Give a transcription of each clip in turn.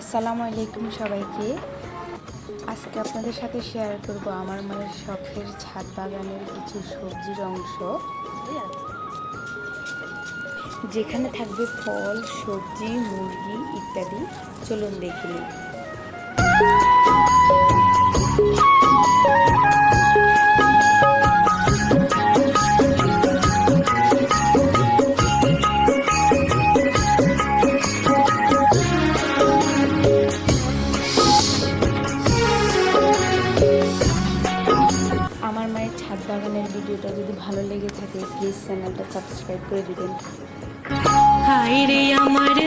আসসালামু আলাইকুম সবাইকে। আজকে আপনাদের সাথে শেয়ার করব আমার মায়ের শখের ছাদ বাগানের কিছু সবজির অংশ। যেখানে থাকবে ফল, সবজি, মুরগি ইত্যাদি। চলুন দেখে নিই। আমার মায়ের ছাদ বাগানের ভিডিওটা যদি ভালো লেগে থাকে প্লিজ চ্যানেলটা সাবস্ক্রাইব করে দিবেন। রে আমার রে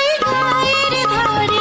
মায়ের ধরে